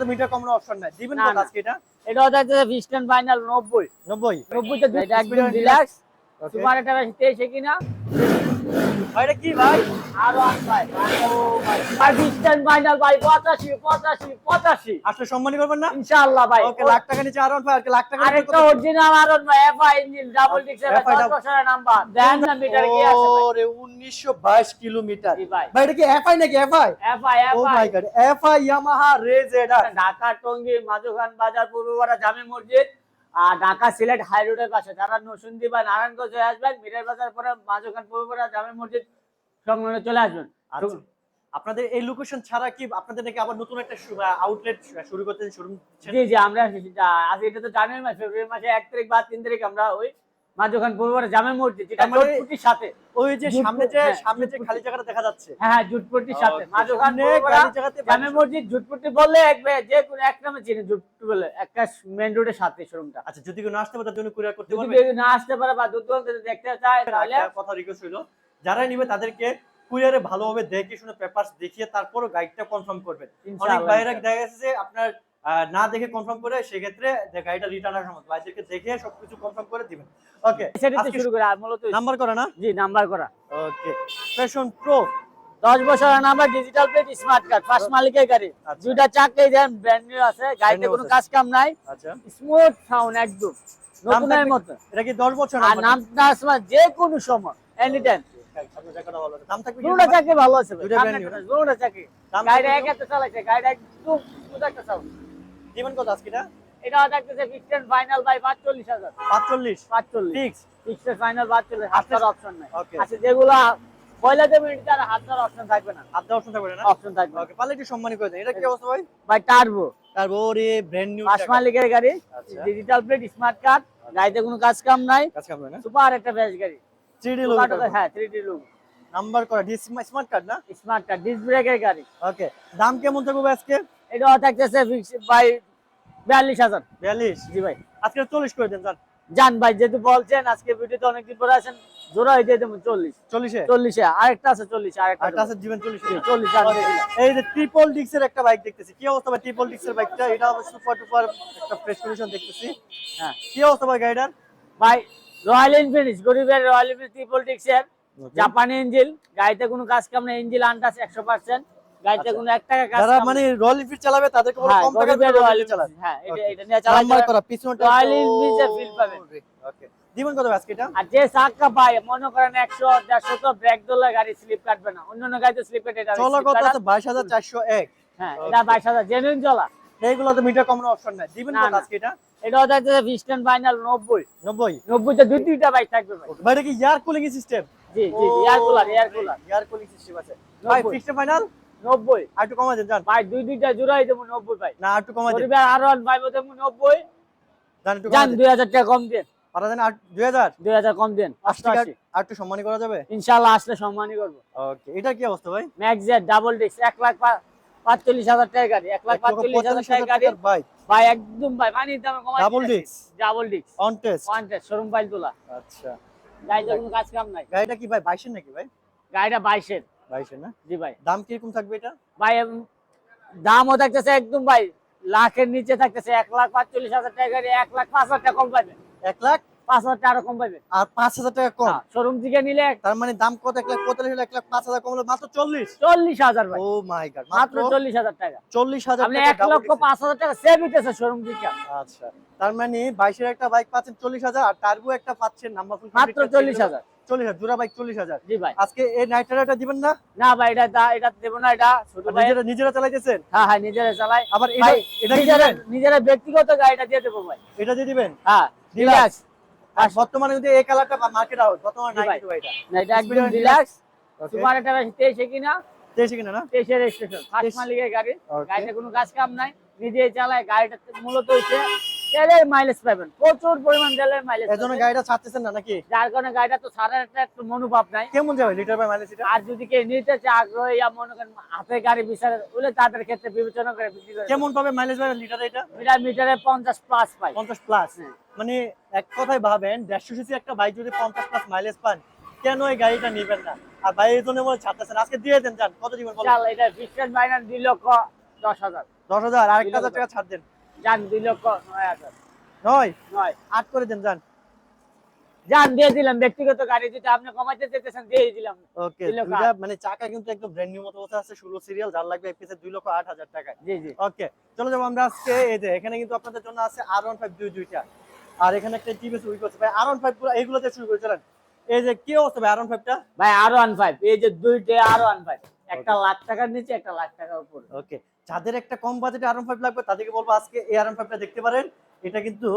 তো মিটার কমানোর অপশন নাই। দিবেন না, কত আজকে এটা? এটা হচ্ছে যে ফাইনাল নব্বই। 90 নব্বইতে এটা একদম রিল্যাক্স. সুপার এটা বেশি তেইশে কিনা। ভাই এটা কি ভাই? আরও ভাই। আর ফাইনাল ভাই পঁচাশি পঁচাশি পঁচাশি। আসলে সম্মানী করবেন না? ইনশাআল্লাহ ভাই। ওকে লাখ টাকা নিচে আর ভাই লাখ টাকা আরেকটা অরিজিনাল আরন ভাই এফআই ইঞ্জিন ডাবল ডিক্সের বছরের নাম্বার দেন না মিটার কি আছে ওরে 1922 কিলোমিটার। ভাই? ভাই এটা কি এফআই নাকি FI FI oh my god FI Yamaha রেজেডার Dhaka Tongi মাঝুখান বাজার পূর্বপাড়া জামে মসজিদ। আর ঢাকা সিলেট হাই রোডের পাশে। যারা নসুন্দি বা নারায়ণগঞ্জ হয়ে আসবেন মিরের বাজার পরে মাঝখান পুরোপুরা জামে মসজিদ সংলগ্নে চলে আসবেন। আর আপনাদের এই লোকেশন ছাড়া কি আপনাদের নাকি আবার নতুন একটা আউটলেট শুরু করতে শুরু জি জি আমরা আজ এটা তো জানুয়ারি মাস ফেব্রুয়ারি মাসে এক তারিখ বা তিন তারিখ আমরা ওই মাঝুখান পূর্বপাড়া জামে মসজিদ যেটা মানে- সাথে। ওই যে সামনে যে হ্যাঁ, সামনে যে খালি জায়গাটা দেখা যাচ্ছে। হ্যাঁ হ্যাঁ জুটপুটির সাথে. মাঝুখান খালি জায়গাতে জামে মসজিদ জুটপুটি বললে একবার যে কোনো এক নামে চিনি জুটপুটি বলে। একটা মেন রোডের সাথে শোরুমটা আচ্ছা যদি কেউ না আসতে পারে তার জন্য কুরিয়ার করতে যদি পারবে কেউ না আসতে পারে বা দূর দূরান্ত দেখতে চায় তাহলে কথা রিকোয়েস্ট হলো যারা নিবে তাদেরকে কুরিয়ারে ভালোভাবে দেখে শুনে পেপারস দেখিয়ে তারপরও গাইডটা কনফার্ম করবেন। অনেক বাইরে দেখা গেছে যে আপনার না দেখে কনফার্ম করে সেক্ষেত্রে যে গাড়িটা রিটার্ন আসার সময় বাইরেকে দেখে সবকিছু কনফার্ম করে দিবেন। ওকে শুরু করে আর মূলত নাম্বার করা না? জি নাম্বার করা। ওকে প্যাশন প্রো দশ বছরের number digital plate smart card first মালিকের গাড়ি। আচ্ছা। দুইটা চাকরি দেন ব্র্যান্ড নিউ আছে গাড়িতে কোনো কাজ কাম নাই। আচ্ছা। স্মুথ সাউন্ড একদম। নতুনের মতো। এটা কি 10 বছর আর নাম না সময় যে কোনো সময় এনি টাইম? দুটা চাকরি ভালো আছে দুটা চাকরি। গাড়িটা এক চালাইছে গাড়িটা একদম স্মুথ একটা সাউন্ড কত আজকে এটা? এটা থাকতেছে ফিক্সড ফাইনাল বাই পাঁচচল্লিশ হাজার। 45 ফিক্স ফিক্সড ফাইনাল ধরার অপশন নাই। আচ্ছা যেগুলা মিনিট তার ধরার অপশন থাকবে না। দেওয়ার অপশন থাকবে না অপশন থাকবে ওকে পারলে একটু সম্মানী করে দেন। এটা কি অবস্থা ভাই? ভাই টার্বো তার ওরে ব্র্যান্ড নিউ পাঁচ মালিকের গাড়ি। ডিজিটাল প্লেট স্মার্ট কার্ড গাড়িতে কোনো কাজ কাম নাই। কাছে আমরা না? সুপার একটা বেশ গাড়ি। 3D Super লোগো হ্যাঁ থ্রি ডি লুক নাম্বার করা স্মার্ট কার্ড না? স্মার্ট কার্ড ডিস ব্রেকের গাড়ি। ওকে দাম কেমন থাকবে আজকে? এটাও থাকতেছে বাই বিয়াল্লিশ হাজার। 42 জি ভাই। আজকে 40 করে দেন জান জান ভাই যেহেতু বলছেন আজকে ভিডিওতে অনেকদিন পরে আছেন জোড়া হয়ে দিয়ে চল্লিশ। 40 চল্লিশে আরেকটা আছে চল্লিশ আরেকটা আর জীবন 40 চল্লিশ। জান দিয়ে দিলাম। এই যে ট্রিপল ডিক্সের একটা বাইক দেখতেছি। কি অবস্থা ভাই ট্রিপল ডিক্সের বাইকটা এটা অবশ্য সুপার টুপার একটা ফ্রেশ কন্ডিশন দেখতেছি। হ্যাঁ। কি অবস্থা ভাই গাড়িটার? ভাই রয়্যাল গরিবের রয়্যাল ট্রিপল ডিক্সের জাপানি ইঞ্জিন গাড়িতে কোনো কাজ কাম নেই ইঞ্জিন আনটাস একশো পার্সেন্ট আচ্ছা। কোনো টাকা কাজ যারা মানে রয়্যাল এনফিল্ড চালাবে তাদেরকে বলে হ্যাঁ, কম টাকার গরিবের রয়্যাল চালাবে হ্যাঁ এটা এটা নিয়ে চালাতে নাম্বার করা পিছনটা রয়্যাল feel পাবেন। ওকে দিবেন কত আজকে এটা আর যে চাকা পায় মনে করেন একশো দেড়শো তো ব্রেক ধরলে গাড়ি স্লিপ কাটবে না। অন্যান্য গাড়িতে স্লিপ কাটে এটা চলো কত আছে? 22401 হ্যাঁ এটা বাইশ হাজার জেনুইন চলা। এইগুলো তো মিটার কমানোর অপশন নাই। দিবেন কত আজকে এটা? এটাও থাকতেছে ফিস্টেন ফাইনাল নব্বই। 90 নব্বইতে দুই দুইটা বাইক থাকবে ভাই। ভাই এটা কি এয়ার কুলিং সিস্টেম জি জি air cooler air cooler air cooling system আছে। ভাই ফিক্সড ফাইনাল নব্বই। আর একটু কমাই দেন ভাই দুই দুইটা জোড়াই দেবো নব্বই ভাই। না একটু কমাই দেন। আরও পাইবো দেবো নব্বই। জান দুই হাজার টাকা কম দেন। পারা দেন 2000 দুই হাজার? কম দেন আর একটু সম্মানী করা যাবে? ইনশাল্লাহ আসলে সম্মানই করব। ওকে এটা কি অবস্থা ভাই? ম্যাক্সের ডাবল ডিস্ক এক লাখ পাঁচচল্লিশ হাজার টাকা গাড়ি এক লাখ পাঁচচল্লিশ হাজার টাকা গাড়ি। বাইক ভাই একদম ভাই পানির দামে কমাই double disc double disc on test showroom pile তোলা। আচ্ছা। কোনো কাজ কাম নাই। গাড়িটা কি ভাই 22 নাকি ভাই? গাড়িটা বাইশের। 22 না? জি ভাই। দাম কীরকম থাকবে এটা? ভাই দামও থাকতেছে একদম ভাই লাখের নিচে থাকতেছে এক লাখ পাঁচচল্লিশ হাজার টাকা এক লাখ পাঁচ হাজার টাকা কম পাবে এক লাখ? পাঁচ হাজার টাকা কম পাবে আর 5000 টাকা কম? শোরুম থেকে নিলে তার মানে দাম কত? 1 লাখ 45 হলে 1 লাখ 5000 কম মাত্র 40 চল্লিশ হাজার ভাই। ও মাই গড মাত্র মাত্র চল্লিশ হাজার টাকা। 40000 আপনি এক লক্ষ পাঁচ হাজার টাকা সেভ হইতেছে শোরুম থেকে। আচ্ছা তার মানে 22 একটা বাইক পাচ্ছেন 40000 আর টার্বো একটা পাচ্ছেন নাম্বার মাত্র চল্লিশ হাজার। 40000 জোড়া বাইক 40000 জি ভাই। আজকে এই নাইট রাইডারটা দিবেন না? না ভাই এটা দা- এটা দেবো না এটা ছোট ভাই। নিজেরা চালাইতেছেন? হ্যাঁ হ্যাঁ নিজেরা চালাই। আবার এটা নিজেরা নিজেরা ব্যক্তিগত গাড়িটা দিয়ে দেবো ভাই। এটা দিয়ে দিবেন? হ্যাঁ। রিল্যাক্স আর বর্তমানে কিন্তু এই কালারটা মার্কেট আউট বর্তমানে নাই কিন্তু এটা না এটা একদম রিল্যাক্স সুপার এটা বেশি তেইশে কিনা? তেইশে কিনা না? তেইশে রেজিস্ট্রেশন ফার্স্ট মালিকের গাড়ি। গাড়িতে কোনো কাজ কাম নাই। নিজেই চালায় গাড়িটা মূলত হচ্ছে তেলের মাইলেজ পাবেন। প্রচুর পরিমাণ তেলের মাইলেজ এর জন্য গাড়িটা ছাড়তেছেন না নাকি? যার কারণে গাড়িটা তো সারার একটা একটু মনোভাব নাই। কেমন যাবে লিটার বাই মাইলেজ এটা? আর যদি কেউ নিতে চায় আগ্রহী ইয়া মনে করেন হাতে গাড়ি বিচারে বলে তাদের ক্ষেত্রে বিবেচনা করে বিক্রি করে কেমন পাবে মাইলেজ পাবে লিটার এটা? মিটার মিটারে পঞ্চাশ প্লাস পাই। 50 প্লাস হ্যাঁ। মানে এক কথায় ভাবেন 150 সিসি একটা বাইক যদি 50 প্লাস মাইলেজ পান কেন এই গাড়িটা নেবেন না? আর এই জন্য বলে ছাড়তেছেন। আজকে দিয়ে দেন জান কত দিবেন বলেন? এটা মাইনাস দুই লক্ষ দশ হাজার। দশ হাজার? আর একটা হাজার টাকা ছাড় দেন। যান দুই লক্ষ নয় হাজার। নয়? নয়। আট করে দেন যান। যান দিয়ে দিলাম। ব্যক্তিগত গাড়ি যদি আপনি কমাইতে চাইতেছেন দিয়ে দিলাম। ওকে মানে চাকা কিন্তু একদম ব্র্যান্ড নিউ মতো আছে ষোলো সিরিয়াল যার লাগবে এপিসে দুই লক্ষ আট হাজার টাকায়। জি জি। ওকে চলো যাব আমরা আজকে। এই যে এখানে কিন্তু আপনাদের জন্য আছে আর ওয়ান ফাইভ দুই দুইটা। আর এখানে একটা টিভিএস উইক আছে ভাই আর ওয়ান ফাইভ এইগুলোতে শুরু করে চলেন এই যে কি অবস্থা ভাই আর ওয়ান ফাইভটা ভাই আর ওয়ান ফাইভ এই যে দুইটে আর ওয়ান ফাইভ একটা লাখ টাকার নিচে একটা লাখ টাকার উপরে। ওকে যাদের একটা কম বাজেটে আর ফাইভ লাগবে তাদেরকে বলব আজকে এই আর ফাইভটা দেখতে পারেন। এটা কিন্তু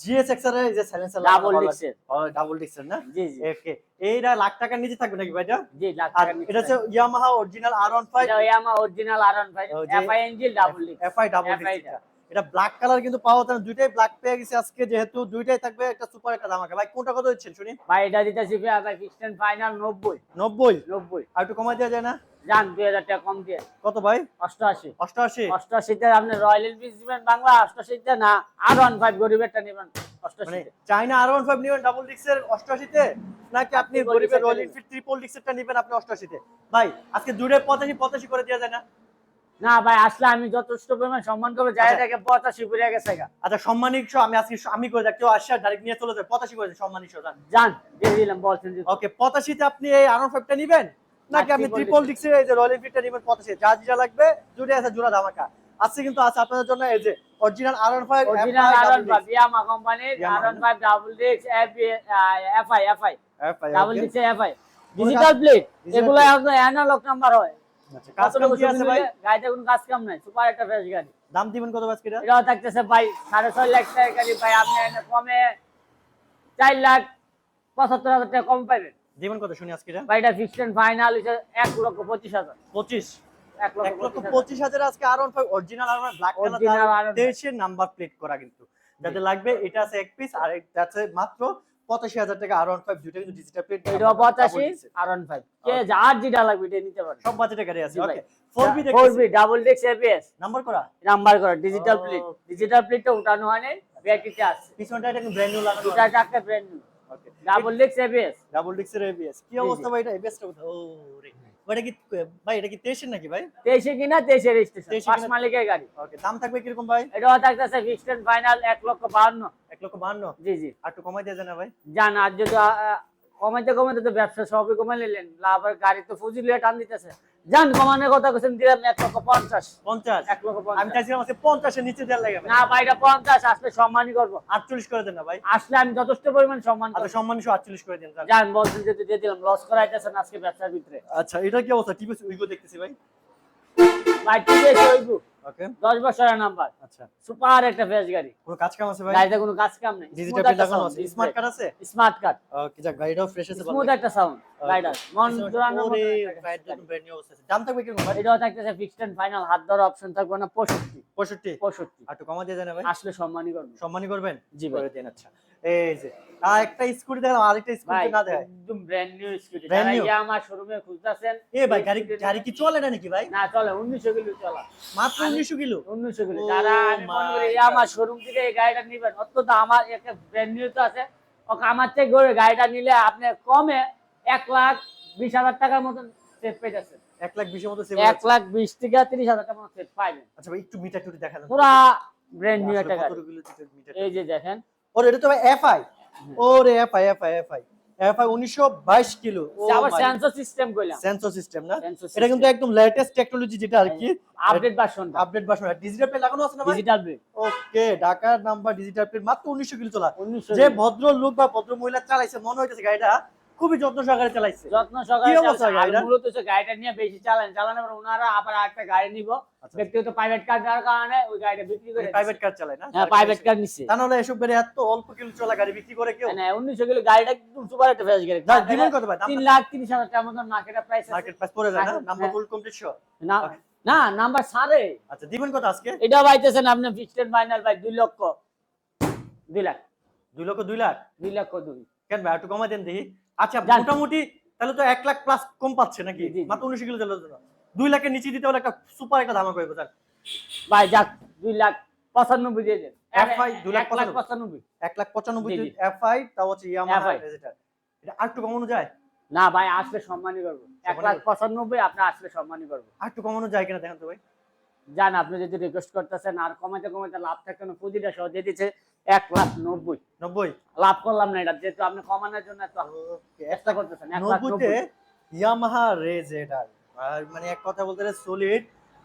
জিএসএক্স এর এই যে সাইলেন্সার ডাবল ডিক্সের ডাবল ডিক্সের না? জি জি। ওকে এইটা লাখ টাকার নিচে থাকবে নাকি ভাইটা? জি লাখ আর টাকার নিচে এটা হচ্ছে ইয়ামাহা অরিজিনাল আর ওয়ান ফাইভ এটা ইয়ামা অরিজিনাল আর ওয়ান ফাইভ ও যে- এফআই ইঞ্জিন ডাবল ডিক্স এফআই ডাবল ডিক্স এটা ব্ল্যাক কালার কিন্তু পাওয়া না। দুইটাই ব্ল্যাক পেয়ে গেছে আজকে যেহেতু দুইটাই থাকবে একটা সুপার একটা ধামাকা। ভাই কোনটা কত দিচ্ছেন শুনি? ভাই এটা দিতেছি ভাই ফিক্সড ফাইনাল নব্বই। নব্বই? নব্বই। আর একটু কমাই দেওয়া যায় না? দুই হাজার টাকা কম দিয়ে। কত ভাই? অষ্টআশি। অষ্টআশি? অষ্টআশিতে আপনি রয়্যাল এনফিল্ড দিবেন বাংলা অষ্টআশিতে না আর ওয়ান ফাইভ গরিবেরটা নেবেন মানে অষ্টআশিতে চাইনা আর ওয়ান ফাইভ নেবেন ডাবল ডিক্সের অষ্টআশিতে? নাকি আপনি গরিবের রয়্যাল এনফিল্ড ট্রিপল ডিক্সেরটা নেবেন আপনি অষ্টআশিতে? ভাই আজকে দুইটাই পঁচাশি পঁচাশি করে দেওয়া যায় না। না ভাই আসলে আমি যথেষ্ট পরিমাণ সম্মান করব যাই আচ্ছা। থেকে পঁচাশি গেছে আচ্ছা সম্মানিক আমি আজকে আমি করে দেখ কেউ আসছে ডাইরেক্ট নিয়ে চলে যায় পঁচাশি করে সম্মানিক জান দিয়ে দিলাম বলছেন ওকে পঁচাশিতে আপনি এই ফাইভটা নিবেন? নাকি আপনি ট্রিপল। ডিক্সের এই যে রয়্যাল এনফিল্ডটা নিবেন পঁচাশি? যা যেটা লাগবে জুড়ে আছে জোড়া ধামাকা। আজকে কিন্তু আছে আপনাদের জন্য এই যে অরিজিনাল আর ফাইভ অরিজিনাল আর ওয়ান ফাইভ ইয়ামা কোম্পানির Yamaha আর ওয়ান ফাইভ ডাবল ডিক্স এফআই এফআই ডাবল ডিক্স এফআই ডিজিটাল প্লেট এগুলো অ্যানালগ নাম্বার হয়। আচ্ছা, কাজ কাম কি আছে ভাই? গাড়িতে কোনো কাজ কাম নাই? সুপার একটা ফ্রেশ গাড়ি। দাম দিবেন কত আজকে এটা থাকতেছে ভাই সাড়ে ছয় লাখ টাকা গাড়ি। ভাই আপনি কমে চার লাখ পঁচাত্তর হাজার টাকা কম পাইবেন। দিবেন কত শুনি আজকে ভাই এটা ফিক্সড ফাইনাল হচ্ছে এক লক্ষ পঁচিশ হাজার। পঁচিশ? এক লক্ষ পঁচিশ হাজার। আজকে R five original R black colour R15 number plate করা কিন্তু। যাদের লাগবে এটা আছে এক পিস আর এটা আছে মাত্র পঁচাশি হাজার টাকা আর ফাইভ দুইটা কিন্তু ডিজিটাল প্রিন্ট এটা পঁচাশি আর ওয়ান ফাইভ কে যার যেটা লাগবে এটা নিতে পারেন সব বাজেটে গাড়ি আছে okay four B four B double ডেক্স এপিএস নাম্বার করা? নাম্বার করা ডিজিটাল. প্লেট ডিজিটাল প্লেটটা উঠানো হয় নাই ব্যাটারিতে আছে। পিছনটা এটা ব্র্যান্ড নিউ লাগানো এটা একটা ব্র্যান্ড নিউ ওকে ডাবল ডিক্স এপিএস ডাবল ডেক্স এপিএস কি অবস্থা ভাই এটা? এবিএস টা ও রে। ওটা কি ভাই এটা কি তেইশের নাকি ভাই? তেইশে কিনা তেইশে রেজিস্ট্রেশন পাঁচ মালিকের গাড়ি। ওকে দাম থাকবে কীরকম ভাই? এটাও থাকতেছে ফিক্সড ফাইনাল এক লক্ষ বাহান্ন। এক লক্ষ বাহান্ন? জি জি। আর একটু কমাই দিয়ে জানা ভাই। জান আর যদি কমাইতে কমাইতে তো ব্যবসা সবই কমাই নিলেন। লাভের গাড়ি তো ফুজিলে টান দিতেছে। জান কমানোর কথা বলছেন দিলাম এক লক্ষ পঞ্চাশ। পঞ্চাশ? এক লক্ষ আমি চাইছিলাম আজকে পঞ্চাশের নিচে দেওয়ার লাগে। না ভাইটা পঞ্চাশ আসলে সম্মানই করব। আটচল্লিশ করে দেন না ভাই। আসলে আমি যথেষ্ট পরিমাণ সম্মান আচ্ছা সম্মান আটচল্লিশ করে দেন। জান বলছেন যে দিয়ে দিলাম লস করাইতেছেন আজকে ব্যবসার ভিতরে। আচ্ছা এটা কি অবস্থা? টিভিএস উইগো দেখতেছি ভাই। ভাই ঠিক আছে ওইগু ওকে। দশ বছরের নাম্বার। আচ্ছা। সুপার একটা ফ্রেশ গাড়ি। কোনো কাজ কাম আছে ভাই? গাড়িতে কোনো কাজ কাম নেই। ডিজিটাল প্লেট লাগানো আছে? স্মার্ট কার্ড আছে? স্মার্ট কার্ড ওকে যাক গাড়িটাও ফ্রেশ আছে স্মুথ একটা সাউন্ড গাড়িটা মন জোড়ানোর ওরে একটা গাড়ির গাড়ি। জন্য ব্র্যান্ড নিউ অবস্থা। দাম থাকবে কীরকম ভাই? এটাও থাকতেছে ফিক্সড এন্ড ফাইনাল হাত ধরা অপশন থাকবে না পঁয়ষট্টি। 65 পঁয়ষট্টি। আর একটু কমা দিয়ে দেন ভাই। আসলে সম্মানই করবে। সম্মানই করবেন? জি ভাই। দেন আচ্ছা। এই যে আর একটা স্কুটি দেখলাম আরেকটা স্কুটি না দেয় একদম ব্র্যান্ড নিউ স্কুটি যারা? ইয়ামা শোরুমে খুঁজতেছেন এ ভাই গাড়ি গাড়ি কি চলে না নাকি ভাই? না চলে উনিশশো কিলো চলা। মাত্র উনিশশো কিলো? উনিশশো কিলো। যারা ইয়ামা শোরুম থেকে এই গাড়িটা নিবেন অত্যন্ত আমার একটা ব্র্যান্ড নিউ তো আছে। ওকে আমার থেকে গাড়িটা নিলে আপনি কমে এক লাখ বিশ হাজার টাকার মতন সেট পেয়েছেন। এক লাখ বিশের মতো সেভ এক লাখ বিশ থেকে তিরিশ হাজার টাকার মতো সেট পাইবেন আচ্ছা ভাই একটু মিটার টুটি দেখালেন। পুরা ব্র্যান্ড নিউ একটা গাড়ি। মিটার এই যে দেখেন ওরে এটা তো ভাই এফআই ওরে FI FI FI FI 1922 kilo আবার সেন্সর সিস্টেম কইলাম। সেন্সর সিস্টেম না? এটা কিন্তু একদম লেটেস্ট টেকনোলজি যেটা আর কি। Update version update version digital pay লাগানো আছে না ডিজিটাল পে ওকে ঢাকার নাম্বার ডিজিটাল পে মাত্র 1900 কিলো চলা। যে ভদ্র লোক বা ভদ্র মহিলা চালাইছে মনে হইতেছে গাড়িটা খুবই যত্ন সহকারে চালাইছে। যত্ন সহকারে? মূলত হচ্ছে গাড়িটা নিয়ে বেশি চালান চালানোর পর ওনারা আবার একটা গাড়ি নিব। আচ্ছা। ব্যক্তিগত প্রাইভেট কার দেওয়ার কারণে ওই গাড়িটা বিক্রি করে প্রাইভেট কার চালায় না? হ্যাঁ প্রাইভেট কার নিচ্ছে তা নাহলে এসব গাড়ি এত অল্প কিলো চলা গাড়ি বিক্রি করে কেউ? মানে উনিশশো কিলো গাড়িটা একদম সুপার একটা ফ্রেশ গাড়ি। যা দিবেন কত ভাই তিন লাখ তিরিশ হাজার টাকার মতন মার্কেটের প্রাইস মার্কেট প্রাইস পড়ে যায় না। নাম্বার ফুল কমপ্লিট শো না না নাম্বার সারে। আচ্ছা দিবেন কত আজকে? এটা পাইতেছেন আপনি ফিক্সড ফাইনাল ভাই দুই লক্ষ। দুই লাখ। দুই লক্ষ দুই লাখ? দুই লক্ষ দুই। কেন ভাই একটু কমাই দেন দেখি। আচ্ছা মোটামুটি তাহলে তো এক লাখ প্লাস কম পাচ্ছে নাকি। মাত্র উনিশ কিলো চলে জন্য। দুই লাখের নিচে দিতে হলে একটা সুপার একটা ধামা করব স্যার। ভাই যাক দুই লাখ পঁচানব্বই দিয়ে দেন। FI দুই লাখ পঁচানব্বই। এক লাখ পঁচানব্বই। এফআই তাও হচ্ছে ইয়ামাহা এটা আর একটু কমানো যায়? না ভাই আসলে সম্মানই করব। এক লাখ পঁচানব্বই আপনি আসলে সম্মানই করব। আর একটু কমানো যায় কিনা দেখেন তো ভাই। জান আপনি যদি রিকোয়েস্ট করতেছেন আর কমাইতে কমাইতে লাভ থাকে না প্রতিটা সহ দিয়ে দিচ্ছে এক লাখ নব্বই। নব্বই? লাভ করলাম না এটা যেহেতু আপনি কমানোর জন্য এত চেষ্টা করতেছেন নব্বইতে ইয়ামাহা রেজ আর মানে এক কথা বলতে সলিড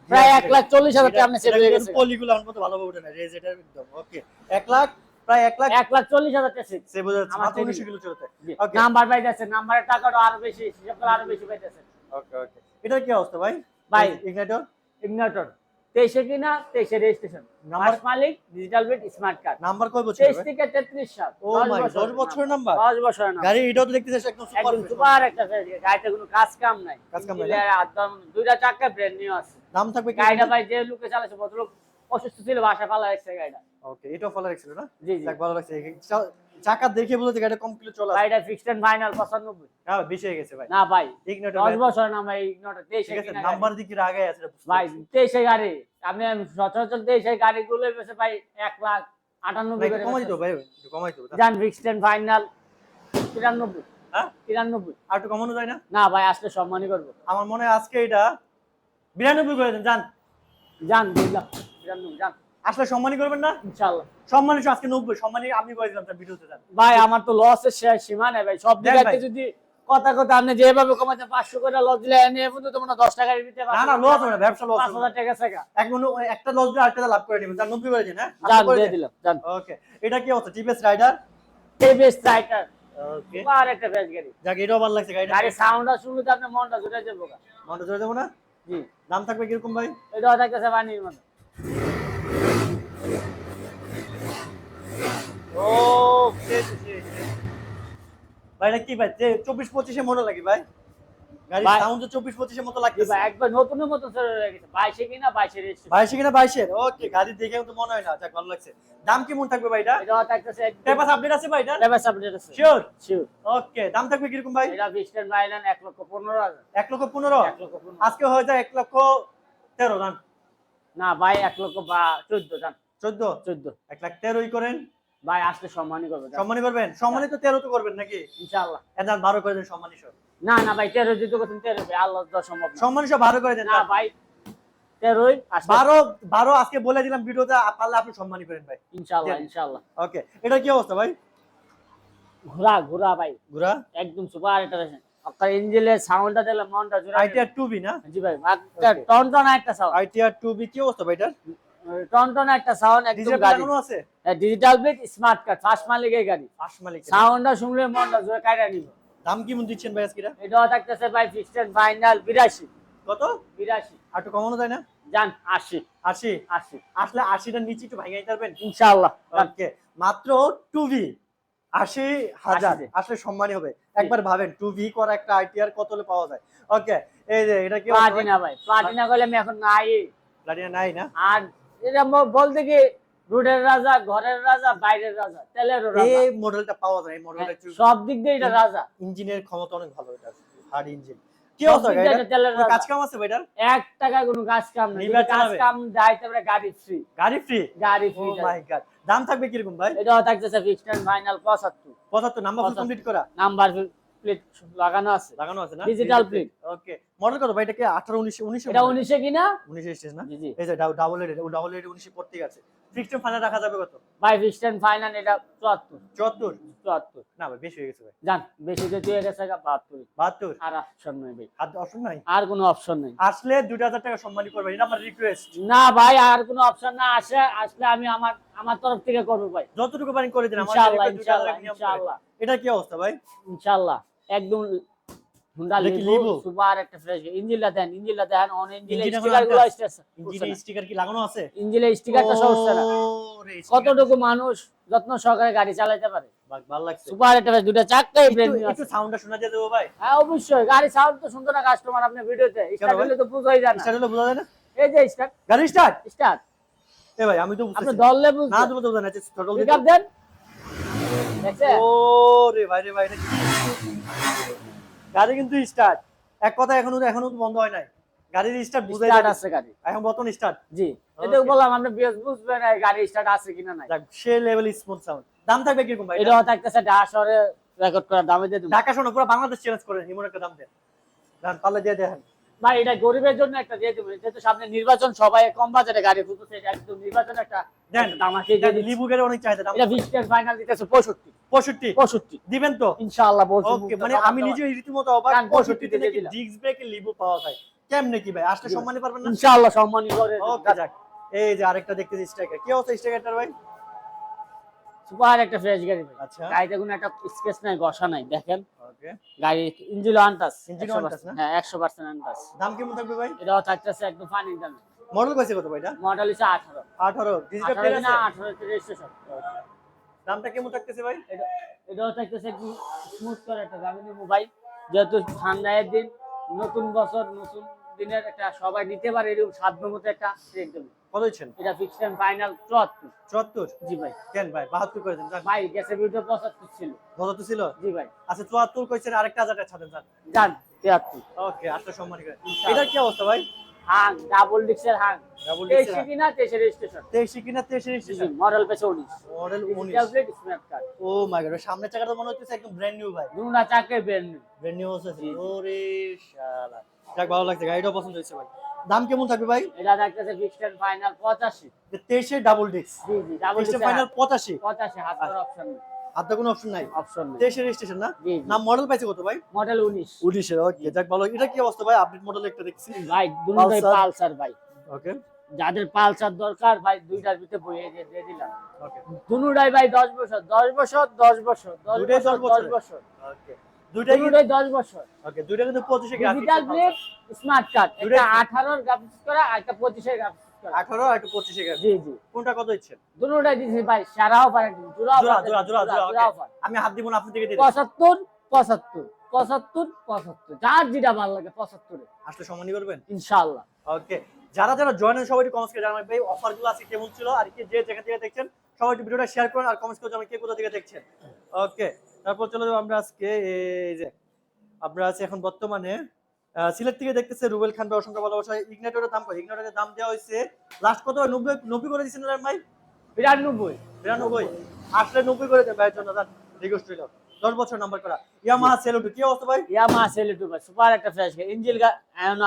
প্রায় এক লাখ চল্লিশ হাজার টাকা আপনি সেভ হয়ে গেছে। পলিগুলো আমার মতো ভালোভাবে ওঠে না রেজ এটার একদম ওকে এক লাখ প্রায় এক লাখ এক লাখ চল্লিশ হাজার টাকা save। সে যাচ্ছে মাত্র উনিশশো কিলো চলতে নাম্বার পাইতেছে নাম্বারের টাকাটা আরও বেশি হিসাব আরও বেশি পাইতেছে। ওকে ওকে এটার কি অবস্থা ভাই? ভাই। ইগনাইটর ইগনিটর তেইশে কিনা তেইশে রেজিস্ট্রেশন নাম্বার নাম্বার মালিক ডিজিটাল বিট স্মার্ট কার্ড নাম্বার কয় বছর তেইশ থেকে তেত্রিশ সাল। ও মাই দশ বছরের নাম্বার দশ বছরের নাম্বার গাড়ি এটাও তো দেখতেছিস একদম সুপার সুপার একটা গাড়িতে কোনো কাজ কাম নাই। কাজ কাম নাই, একদম দুইটা চাকা ব্র্যান্ড নিউ আছে। দাম থাকবে কি? গাড়িটা ভাই যে লোকে চালাচ্ছে ভদ্রলোক অসুস্থ ছিল বাসা ফালা রাখছে গাড়িটা। ওকে এটাও ফলো রাখছিল না? জি জি। ভালো লাগছে। চাকা দেখে বলতে গাড়িটা কম কিলো চলা গাড়িটা ফিক্সড এন্ড ফাইনাল পঁচানব্বই। হ্যাঁ বেশি হয়ে গেছে ভাই। না ভাই ইগনাইটর দশ বছর না ভাই ইগনোটা তেইশে ঠিক আছে কিনা নাম্বার দিকে আগে আছে ভাই পারছি। তেইশে গাড়ি। আমি সচরাচর তেইশে গাড়িগুলো বেছে ভাই এক লাখ না, আটানব্বই একটু করে কমাই। দিও ভাই কমাই দিও যান ফিক্সড এন্ড ফাইনাল তিরানব্বই। হ্যাঁ? তিরানব্বই। আর একটু কমানো যায় না? না ভাই আসলে সম্মানই করব। আমার মনে হয় আজকে এটা বিরানব্বই করে দেন জান যান দিলাম তিরানব্বই যান। আসলে সম্মানই করবেন না? ইনশাল্লাহ সম্মানই তো আজকে নব্বই সম্মানই আমি করে দিলাম তার ভিডিওতে যান ভাই আমার তো লসের শেষ সীমা নেই ভাই। সব দিকে যদি কথা কথা আপনি যেভাবে কমাতে পাঁচশো করে লস দিলে এনে এখন তো তোমরা দশ টাকা দিতে না না লস হবে না ব্যবসা লস পাঁচ হাজার টাকা টাকা এক মনে একটা লস দিয়ে আরেকটা লাভ করে নেবেন। তার নব্বই করে দিন হ্যাঁ? যান দিয়ে দিলাম যান ওকে এটা কি অবস্থা? টিভিএস রাইডার বেশ রাইটার ওকে। আর একটা বেশ গাড়ি। যাক এটাও ভালো লাগছে গাড়িটা। গাড়ির সাউন্ডটা শুনলে তো আপনার মনটা জুড়ে যাব। মনটা ধরে দেবো না জি। দাম থাকবে কীরকম ভাই? এটাও থাকতেছে বানির মতো। ভাই এটা কি ভাই? যে চব্বিশ পঁচিশে মনে লাগে ভাই? গাড়ির সাউন্ড তো চব্বিশ পঁচিশের মতো জি ভাই একবার নতুনের মতো চলে বাইশে কিনা বাইশে বাইশে কিনা বাইশের ওকে গাড়ি দেখে তো মনে হয় না। যাক ভালো লাগছে। দাম কেমন থাকবে ভাই এটা? এটাও থাকতেছে পেপার আপডেট আছে ভাই এটা? লেবাস আপডেট আছে। শিওর শিওর ওকে দাম থাকবে কীরকম ভাই? এটা বিস্টেন বাইলেন এক লক্ষ পনেরো এক লক্ষ পনেরো? এক লক্ষ পনেরো। আজকে হয়ে যায় এক লক্ষ তেরো দাম না ভাই এক লক্ষ বা চোদ্দ জান। চোদ্দ? চোদ্দ। এক লাখ তেরোই করেন। ভাই আসলে সম্মানই করবে জান। সম্মানী করবেন? সম্মানী তো তেরো তো করবেন নাকি? ইনশাআল্লাহ। এদান বারো করে দেন সম্মানী সব। না না ভাই তেরো দিতে করছেন তেরো ভাই আল্লাহ সম্ভব না। সম্মানী সব বারো করে দেন। না ভাই তেরোই বারো বারো আজকে বলে দিলাম ভিডিওতে পারলে আপনি সম্মানী করেন ভাই। ইনশাআল্লাহ দেন। ইনশাআল্লাহ। ওকে এটা কি অবস্থা ভাই? ঘোরা ঘোরা ভাই। ঘোরা? একদম সুপার এটা দেখেন। আপনার ইঞ্জিনের সাউন্ডটা দিলে মনটা জোড়া আইটিআর টু বি না? জি ভাই একটা. টনটনা একটা সাউন্ড আইটিআর টু বি কি অবস্থা ভাই এটার? টনটনা একটা সাউন্ড একদম গাড়ি। আছে? ডিজিটাল বিট স্মার্ট কার্ড ফার্স্ট মালিকের গাড়ি। আসমালিক সাউন্ডটা শুনলে মনটা জোরে কাইরা নিব। দাম কি মন দিচ্ছেন ভাই আজকে এটা? থাকতেছে ভাই ফিক্সড ফাইনাল বিরাশি। কত? বিরাশি। আর একটু কমানো যায় না? যান আশি। আশি? আশি। আসলে আশিটার নিচে একটু ভাঙাই পারবেন? ইনশাআল্লাহ। ওকে। মাত্র টু ভি আশি হাজার। আসলে সম্মানই হবে। একবার ভাবেন টু ভি করা একটা আইটিআর কত পাওয়া যায়? ওকে এই যে এটা কি প্লাটিনা ভাই প্লাটিনা আমি এখন নাই। প্লাটিনা নাই না? আর এটা বলতে কি রোডের রাজা ঘরের রাজা বাইরের রাজা তেলেরও রাজা। এই মডেলটা পাওয়া যায় মডেলটা হ্যাঁ, সব দিক দিয়ে এটা রাজা। ইঞ্জিনের ক্ষমতা অনেক ভালো এটা হার্ড ইঞ্জিন কি অবস্থা এটা? কাজ কাম আছে টাকা কোনো কাজ কাম নেই কাজ কাম যাইতে পারে গাড়ি ফ্রি গাড়ি ফ্রি গাড়ি ও ফ্রি মাই গড দাম থাকবে কীরকম ভাই? এটাও থাকতেছে ফিক্সড এন্ড ফাইনাল পঁচাত্তর। পঁচাত্তর নাম্বার কমপ্লিট করা? নাম্বার প্লেট লাগানো আছে। লাগানো আছে না? Digital plate। ওকে মডেল কত ভাই এটা কি আঠারো উনিশ উনিশ এটা উনিশে কিনা? উনিশে স্টেজ না? এই যে ডাবল এড ডাবল এড উনিশে পড়তে গেছে ফিক্সড ফাইনাল রাখা যাবে কত? ভাই ফিক্সড ফাইনাল এটা চুয়াত্তর। চুয়াত্তর? চুয়াত্তর। না ভাই বেশি হয়ে গেছে ভাই। জান বেশি হয়ে গেছে গা বাহাত্তর। বাহাত্তর? আর অপশন নেই ভাই। হাত অপশন নাই? আর কোনো অপশন নেই। আসলে দুটো হাজার টাকা সম্মানী করবেন এটা আমার রিকোয়েস্ট না ভাই আর কোনো অপশন না আসে আসলে আমি আমার আমার তরফ থেকে করব ভাই। যতটুকু পারেন করে দিন আমার ইনশাআল্লাহ। ইনশাআল্লাহ এটা কি অবস্থা ভাই? ইনশাআল্লাহ একদম হুন্ডা লিভো? সুপার একটা ফ্রেশ ইঞ্জিনটা দেন ইঞ্জিনটা দেন অন ইঞ্জিন এখন স্টিকারগুলো ইঞ্জিনে স্টিকার কি লাগানো আছে? ইঞ্জিনের স্টিকারটা সমস্যা না। কতটুকু মানুষ যত্ন সহকারে গাড়ি চালাতে পারে? ভালো লাগছে। সুপার একটা ফ্রেশ দুটা চাক্কাই ব্রেন একটু একটু সাউন্ডটা শোনা দিয়ে ভাই। হ্যাঁ অবশ্যই। গাড়ি সাউন্ড তো সুন্দর না কাস্টমার আপনি ভিডিওতে। স্টার্ট হলে তো বুঝাই যায় না। স্টার্ট হলে বোঝা যায় না? এই যে স্টার্ট গাড়ি স্টার্ট স্টার্ট এ ভাই আমি তো আপনি বুঝতেছি ধরলে না তুমি তো বোঝা না টোটাল পিক আপ দেন। দেখছেন? ও রে ভাই রে ভাই? গাড়ি কিন্তু স্টার্ট এক কথা এখনও এখনও বন্ধ হয় নাই। গাড়ির স্টার্ট বুঝাই স্টার্ট আছে গাড়ি। এখন বর্তমান স্টার্ট জি। এটা বললাম আপনি বিএস বুঝবেন এই গাড়ি স্টার্ট আছে কিনা নাই। সে লেভেল স্মুথ সাউন্ড দাম থাকবে কীরকম ভাই? এটাও থাকতেছে শহরে রেকর্ড করা দামে দিয়ে ঢাকা শোনো পুরো বাংলাদেশ চ্যালেঞ্জ করেন এমন একটা দাম দেন। দাম পারলে দিয়ে দেখেন ভাই এটা গরিবের জন্য একটা দিয়ে দেবো। যেহেতু সামনে নির্বাচন সবাই কম বাজারে গাড়ি খুঁজতেছে এটা একদম নির্বাচন একটা দেন। দাম আছে দিচ্ছি। লিবুকের অনেক চাহিদা দাম এটা বিশ ফাইনাল দিতেছে পঁয়ষট্টি। পঁয়ষট্টি। পঁয়ষট্টি। দিবেন তো? ইনশাআল্লাহ বলছি ওকে মানে আমি নিজে রীতিমতো অবাক। 65 তে নাকি দিলাম। ডিস্ক ব্রেকে পাওয়া যায়? কেমনে কি ভাই? আসলে জি। পারবেন না। ইনশাআল্লাহ সম্মানী করে। যাক। এই যে আরেকটা দেখতেছি স্ট্রাইকার কি অবস্থা স্ট্রাইকারটার ভাই? সুপার একটা ফ্রেশ গাড়ি আচ্ছা। গাড়িতে কোনো একটা স্কেচ নাই নাই দেখেন। ওকে গাড়ি ইঞ্জিন আনটাস Engine untouched না? হ্যাঁ একশো পার্সেন্ট আনটাস দাম কেমন থাকবে ভাই? থাকতেছে একদম ফানি দামে। মডেল কইছে কত ভাই এটা? মডেল হচ্ছে আঠারো। 18 ডিজিটাল আঠারো না রেজিস্ট্রেশন দামটা কেমন থাকতেছে ভাই? এটা এটাও থাকতেছে একটু স্মুথ করে একটা দামি। নেব ভাই যেহেতু ঠান্ডায় দিন নতুন বছর নতুন দিনের একটা সবাই নিতে পারে এরকম সাধ্য মতো একটা ট্রেন দেবো। কত দিচ্ছেন? এটা ফিক্সড টাইম ফাইনাল চুয়াত্তর। 74 জি ভাই। কেন ভাই? 72 করে দেন ভাই গ্যাসের বিরুদ্ধে পঁচাত্তর ছিল। জি ভাই। আচ্ছা 74 কইছেন আরেকটা হাজার টাকা ছাড়েন ওকে আসলে সম্মানী করে এটার কি অবস্থা ভাই? হাং ডাবল ডিক্সের হাং। ডাবল তেইশে কিনা তেইশে রেজিস্ট্রেশন 23 কিনা 23 জি রেজিস্ট্রেশন মডেল পেছে উনিশ। মডেল 19 প্লেট স্ন্যাপ কার্ড ও মাই গড সামনের চাকাটা মনে হচ্ছে একদম ব্র্যান্ড নিউ ভাই। দুটা চাকে ব্র্যান্ড নিউ ব্র্যান্ড নিউ আছে। ওরে শালা। যাক ভালো লাগছে গাড়িটাও পছন্দ হয়েছে ভাই। দাম কেমন থাকবে ভাই? এটা দেখতেছে ফিক্সড ফাইনাল পঁচাশি। 23 ডাবল ডিস্ক জি জি ডাবল ডিক্সের ফাইনাল 85 পঁচাশি। হাত করার অপশন হাতে কোনো অপশন নাই। অপশন নেই। 23 রেজিস্ট্রেশন না? নাম মডেল পাইছে কত ভাই? মডেল উনিশ। 19 এর ওকে যাক ভালো। এটা কি অবস্থা ভাই? আপডেট মডেল একটা দেখছি। ভাই দুটোই। পালসার ভাই। ওকে যাদের পালসার দরকার ভাই দুইটার ভিতরে বইয়ে দিয়ে দিলাম। ওকে দুটাই ভাই দশ বছর দশ বছর দশ বছর দশ দুটোই বছর দশ দশ বছরের? বছর। ওকে দুইটাই দুটোই দশ বছর। ওকে দুইটা কিন্তু 25 এর ডিজিটাল প্লেট স্মার্ট কার্ড দুটোই একটা আঠারোর গ্রাফিক্স করা আর একটা পঁচিশের গ্রাফিক্স করা 18 আর একটু 25 এর জি জি। কোনটা কত দুটোটাই ভাই সারা অফার অফার অফার আমি হাত দিব না আপনি দিকে পঁচাত্তর পঁচাত্তর পঁচাত্তর পঁচাত্তর। যার যেটা ভালো লাগে পঁচাত্তরে। আসলে সম্মানী করবেন? ইনশাআল্লাহ। ওকে। যারা যারা জয়েন সবাই কমেন্টস করে জানাবেন ভাই অফারগুলো আছে কেমন ছিল? আর কি যে যেখান থেকে দেখছেন সবাই ভিডিওটা শেয়ার করুন আর কমেন্টস করে জানাবেন কে কোথা থেকে দেখছেন। ওকে। তারপর চলে যাব আমরা আজকে এই যে আমরা আছি এখন বর্তমানে সিলেট থেকে দেখতেছে রুবেল খান ভাই অসংখ্য ভালোবাসা। ইগনেটরের দাম ইগনেটরের দাম দেওয়া হয়েছে লাস্ট কত? নব্বই নব্বই করে দিচ্ছেন ভাই? বিরানব্বই। বিরানব্বই। আসলে নব্বই করে দেন ভাইয়ের জন্য রিকোয়েস্ট রইল। দশ বছর নাম্বার করা। ইয়ামাহা সেলুটু কি অবস্থা ভাই? ইয়ামা সেলিটু ভাই সুপার একটা ফ্রেশ ইঞ্জিল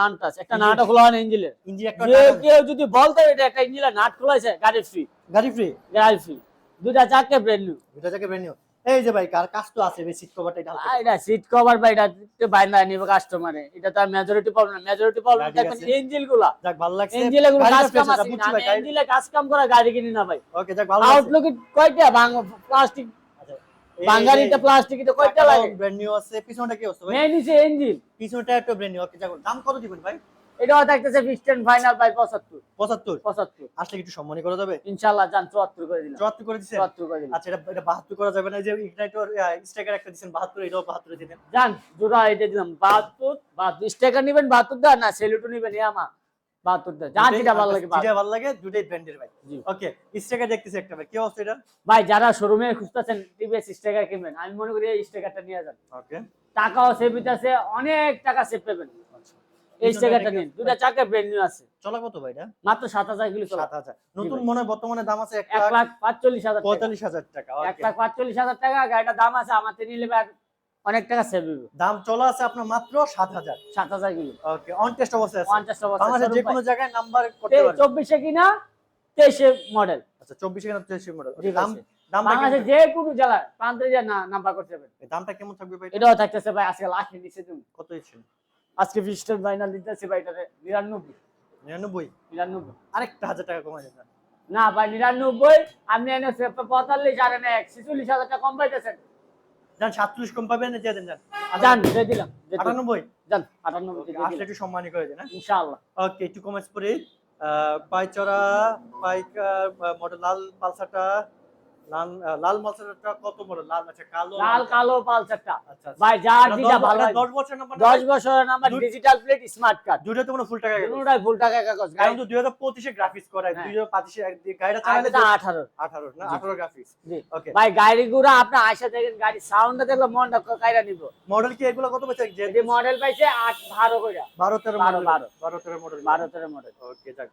আনটাস একটা নাটক খোলা হয় ইঞ্জিলের। ইঞ্জিন একটা কেউ যদি বলতো এটা একটা ইঞ্জিনের নাট খোলাইছে গাড়ি ফ্রি গাড়ি ফ্রি গাড়ি ফ্রি দুটা চারটে ব্র্যান্ড নিউ দুটা থেকে ব্র্যান্ড নিউ এই যে ভাই কার কাজ তো আছে বেশি কভারটা এটা এটা সিট কভার বা এটা বাইন্দা নিবে কাস্টমারে এটা তার মেজরিটি প্রবলেম মেজরিটি প্রবলেম গাড়ি দেখবেনগুলা। যাক ভালো লাগছে। ইঞ্জিলে কোনো গাড়িটা কাজ কাম আছে, আছে বুঝছি ভাই, গাড়ি- কাজ কাম করা গাড়ি কিনি না ভাই। ওকে যাক ভালো আউটলুক কয়টা? ভাঙ প্লাস্টিক বাঙালিটা প্লাস্টিক এটা কয়টা লাগে? ব্র্যান্ড নিউ আছে পিছনটা কি অবস্থা ভাই? হচ্ছে ইঞ্জিন পিছনটা একটা ব্র্যান্ড নিউ ওকে যাক দাম কত দিবেন ভাই? এটাও থাকতেছে ফিক্সড ফাইনাল বাই পঁচাত্তর। 75 পঁচাত্তর। আসলে একটু সম্মানী করা যাবে? করে দিলাম। 74 করে দিছেন? করে দিলাম। আচ্ছা এটা এটা 72 করা যাবে না যে ইগনাইটর স্ট্রাইকার একটা দিছেন 72 এটাও 72 দিবেন জোড়া এটা দিলাম বাহাত্তর বাহাত্তর। স্টেকার নিবেন না সেলুটু নিবেন ইয়ামা যেটা ভালো লাগে যেটা ভালো লাগে দুটোই ব্র্যান্ডের ভাই। ওকে স্ট্রাইকার দেখতেছি একটা ভাই কি অবস্থা এটা? ভাই যারা শোরুমে খুঁজতেছেন টিভিএস স্টেকার কিনবেন। আমি মনে করি এই নিয়ে যান। ওকে। টাকাও সেভ আছে অনেক টাকা সেভ পাবেন। এই স্টেকারটা নিন। দুটা চাকা ব্র্যান্ড নিউ আছে। চলা কত ভাই এটা? মাত্র সাত হাজার কিলো চলা 7000 নতুন মনে বর্তমানে দাম আছে 1 লাখ লাখ পাঁচচল্লিশ হাজার টাকা। 45000 টাকা এক ওকে লাখ পাঁচচল্লিশ হাজার টাকা গাড়িটার দাম আছে নিলে অনেক টাকা সেভ হবে দাম চলা আছে আপনার মাত্র 7000 সাত হাজার কিলো ওকে অন টেস্ট অবস্থায় আছে। পঞ্চাশ বাংলাদেশের যে কোনো জায়গায় নাম্বার করতে পারবে চব্বিশে কিনা তেইশে মডেল আচ্ছা 24 এর 23 মডেল জি দাম। বাংলাদেশের যে কোনো প্রান্তে যে নাম্বার করতে পারবেন। দামটা কেমন থাকবে ভাই এটাও থাকতেছে ভাই আজকে লাখে নিচে তুমি। কত আজকে বিশটার ফাইনাল দিতেছে ভাই এটাতে নিরানব্বই। 99 নিরানব্বই। আরেকটা হাজার টাকা কমাই দেন। না ভাই নিরানব্বই আপনি এনে পঁয়তাল্লিশ আর এনে এক ছিচল্লিশ হাজার টাকা কম পাইতেছেন। জান 37 কম পাবেন দিয়ে দেন জান যান দিয়ে দিলাম। 98 যান আটানব্বই আসলে একটু সম্মানী করে দেন হ্যাঁ? ইনশাআল্লাহ। ওকে একটু কমেন্টস পরে পাইচরা পাইকার মডেল লাল পালসাটা লাল লাল কত মডেল লাল কালো লাল কালো পালসারটা। আচ্ছা আচ্ছা। ভাই যার যেটা ভালো 10 বছর নাম্বার দশ বছরের number digital plate smart card দুটো ফুল টাকা ফুল টাকা কাগজ গাড়ি তো 2025 এ গ্রাফিক্স করা হ্যাঁ। 2025 এ গাড়িটা চালালে চাইলে আঠারো। 18 না? 18 গ্রাফিক্স ওকে ভাই গাড়ি গুড়া আপনার আয়সা দেখেন গাড়ি সাউন্ডটা দেখলে মনটা কাইরা নিব। মডেল কি এগুলো কত বছর যে মডেল পাইছে আট বারো কইরা। 12 13 বারো, মডেল 12 13 মডেল মডেল ওকে যাক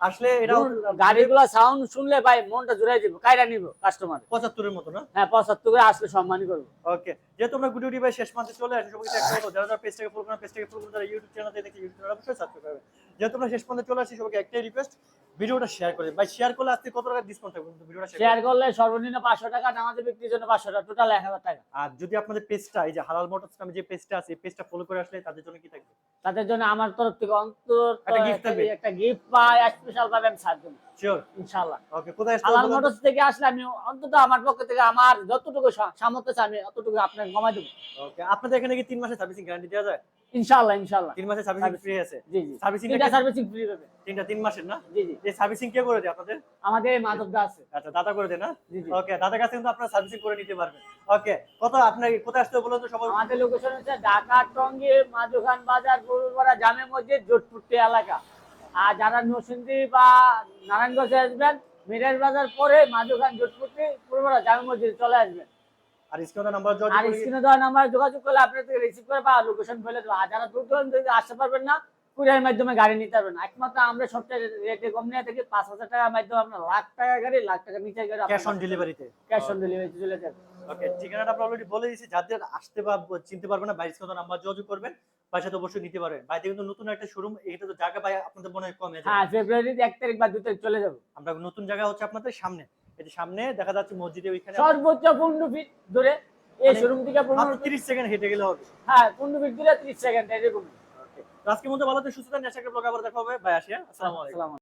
আসলে এটা গাড়িগুলা সাউন্ড শুনলে ভাই মনটা জুড়াই দিব কাইরা নিব কাস্টমার পঁচাত্তরের মতো না? হ্যাঁ পঁচাত্তর করে আসলে সম্মানই করব। ওকে যেহেতু আমরা গুড টিভাই শেষ মান্থে চলে আসি সবাইকে একটা কথা যারা যারা পেজটাকে ফলো করেন পেজটাকে ফলো করেন যারা ইউটিউব চ্যানেলে দেখে ইউটিউব চ্যানেল অবশ্যই সাবস্ক্রাইব করবেন। যেহেতু আমরা শেষ মান্থে চলে আসি সবাইকে একটাই রিকোয়েস্ট ভিডিওটা শেয়ার করে ভাই শেয়ার করলে আজকে কত টাকা ডিসকাউন্ট থাকবে ভিডিওটা শেয়ার করলে সর্বনিম্ন পাঁচশো টাকা নামাজে বিক্রির জন্য পাঁচশো টাকা টোটাল এক হাজার টাকা। আর যদি আপনাদের পেজটা এই যে হালাল মোটরস নামে যে পেজটা আছে এই পেজটা ফলো করে আসলে তাদের জন্য কি থাকবে? তাদের জন্য আমার তরফ থেকে অন্তর একটা gift থাকবে। একটা গিফট বা স্পেশাল ভাবে আমি ছাড় দেবো। শিওর ইনশাল্লাহ ওকে কোথায় আসতে হালাল মোটরস থেকে আসলে আমি অন্তত আমার পক্ষ থেকে আমার যতটুকু সামর্থ্য আছে আমি ততটুকু আপনাকে কমাই দেবো। ওকে আপনাদের এখানে কি তিন মাসের সার্ভিসিং গ্যারান্টি দেওয়া যায়? ইনশাল্লাহ ইনশাল্লাহ তিন মাসের সার্ভিসিং ফ্রি আছে? জি জি। সার্ভিসিং তিনটা সার্ভিসিং ফ্রি পাবে তিনটা তিন মাসের না? জি জি। এই সার্ভিসিং কে করে দেয় আপনাদের? আমাদের এই মাধবদা আছে। আচ্ছা দাদা করে দেয় না? জি জি। ওকে দাদার কাছে কিন্তু আপনারা সার্ভিসিং করে নিতে পারবেন। ওকে কত আপনার কোথায় আসতে বলুন তো সবাই আমাদের লোকেশন হচ্ছে ঢাকা টঙ্গী বাজার পূর্বপাড়া জামে মসজিদ জোটপুরটি এলাকা। আর যারা নরসিংদী বা নারায়ণগঞ্জে আসবেন মিরাজ বাজার পরে মাঝুখান জোটপুরটি পূর্বপাড়া জামে মসজিদ চলে আসবেন। আর স্ক্রিনে নাম্বার জয় আর স্ক্রিনে দেওয়া নাম্বার যোগাযোগ করলে রিসিভ করে বা লোকেশন ফেলে দেবো। আর যারা দূর দূরান্ত থেকে আসতে পারবেন না কুরিয়ার মাধ্যমে গাড়ি নিতে পারবেন একমাত্র আমরা সবচেয়ে রেটে কম নিয়ে থাকি পাঁচ হাজার টাকার মাধ্যমে আপনার লাখ টাকা গাড়ি লাখ টাকা নিচে গাড়ি ক্যাশ অন ডেলিভারিতে ক্যাশ অন ডেলিভারি চলে যাবে। ওকে ঠিকানাটা আমরা অলরেডি বলে দিয়েছি। যাদের আসতে বা চিনতে পারবে না বাইশ কত নাম্বার যোগাযোগ করবেন। ভাই সাথে অবশ্যই নিতে পারবেন কিন্তু নতুন একটা শোরুম এটা তো জায়গা আপনাদের মনে হয় কমে হ্যাঁ এক তারিখ বা দু তারিখ চলে যাব। আমরা নতুন জায়গা হচ্ছে আপনাদের সামনে। এই যে সামনে দেখা যাচ্ছে মসজিদে ওইখানে সর্বোচ্চ পনেরো ফিট ধরে এই মানে শোরুম থেকে পনেরো তিরিশ সেকেন্ড হেঁটে গেলে হবে। হ্যাঁ পনেরো ফিট ধরে ত্রিশ সেকেন্ড এরকম। আজকের মধ্যে ভালো তো সুস্থ নেশাকে ব্লগ আবার দেখা হবে। ভাই আসিয়া আসসালামু আলাইকুম।